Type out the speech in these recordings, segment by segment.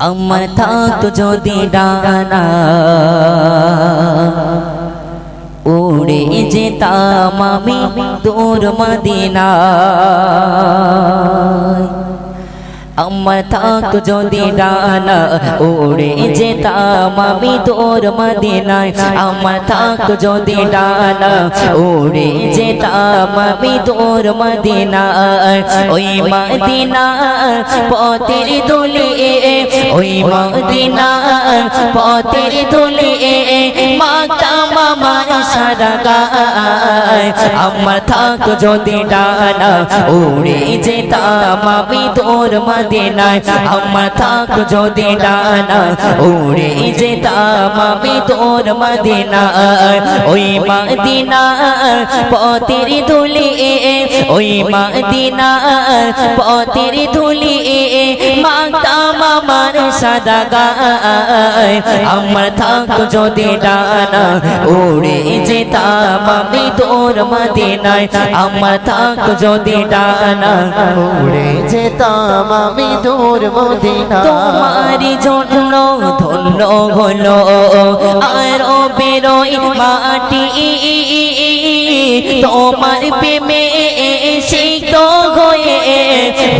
আমার থাকতো যদি ডানা উড়ে যেতাম আমি দূর মদিনা আমার থাকতো যদি ডানা উড়ে যেতাম আমি তোর মদিনায়। আমার থাকতো যদি ডানা উড়ে যেতাম আমি তোর মদিনায়। ওই মদিনা পথের দোলে ওই মদিনা পথের দোলে মাতাম আমার সারা গায় আমার থাকতো যদি ডানা, উড়ে যেতাম আমি তোর মদিনায়। আমার থাক যদি ডানা, উড়ে যেতাম আমি তোর মদিনায়। ওই মদিনা পথের ধুলি, ওই মদিনা পথের ধুলি মাতাম আমার সাদা গায় আমার থাক যদি ডানা উড়ে যেতাম আমি তোর মদিনায়, আমার থাক যদি ডানা উড়ে যেতাম আমি তোর মদিনা তোমারই জন্য ধন্য হলো। আর বেরোই মাটি, তোমার প্রেমে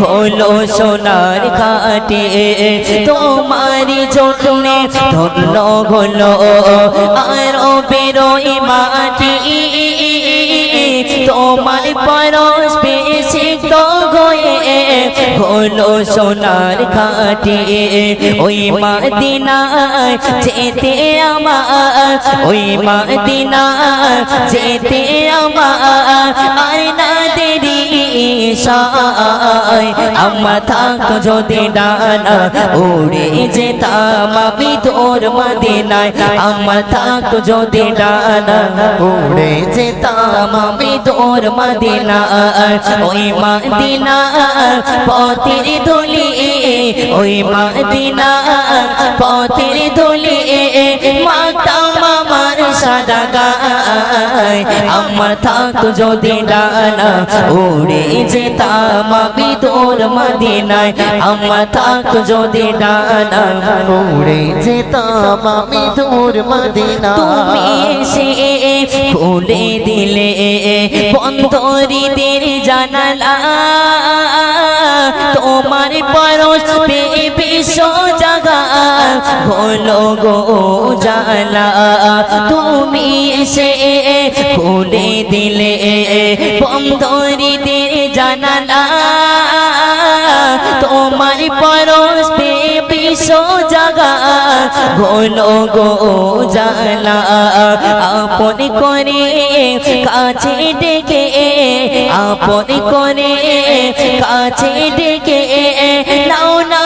হলো সোনার ঘাটে তোমারি জন্য ধন্য হলো। আর বেরোই মাটি, তোমার পরশ সিদ্ধ হয়ে হলো সোনার ঘাটে। ওই মাদিনায় যেতে আমার, ওই মাদিনায় যেতে আমার আর না দেরি সায় আমার থাক যদি ডানা উড়ে যেতাম আমি তোর মদিনায়। আমার থাক যদি ডানা উড়ে যেতাম আমি তোর মদিনা ওই মদিনা পথের দলি ওই মদিনা পথের দলি মাতাম আমার সাদা গায় আমার থাক যদি ডানা উড়ে যেতাম আমি তোর মদিনায়। আমার থাক যদি ডানা উড়ে যেতাম আমি দূর মদিনা তুমি এসে খুলে দিলে বন্ধরীদের জানালা। তোমার পরশ পে বিশ্ব জাগা হলো গো জালা তুমি এসে খুলে দিলে বন্ধরীদের জানালা। তোমার পরশ পে বিশ্ব জাগা। হলো গো জালা আপন করে কাছে ডেকে, আপন করে কাছে ডেকে নাও না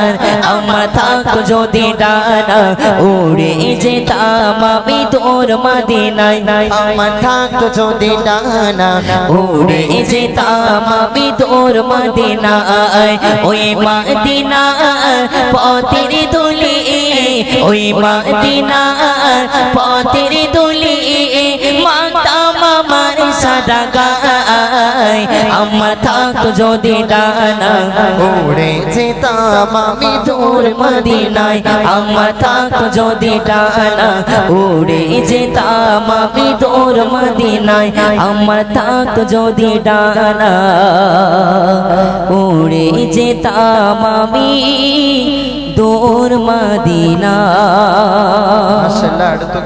আমার আমার থাক যদি ডানা, উড়ে যেতাম আমি তোর মদিনায়। আমার থাক যদি ডানা, উড়ে যেতাম আমি তোর মদিনায়। ওই মদিনা পথের দুলি ওই মদিনা পথের দুলি গায় আমার থাক যদি ডানা উড়ে যেতাম আমি তোর মদিনায়। আমার থাক যদি ডানা উড়ে যেতাম আমি তোর মদিনায়। আমার থাক যদি ডানা উড়ে যেতাম আমি তোর মদিনা আসলে আর তো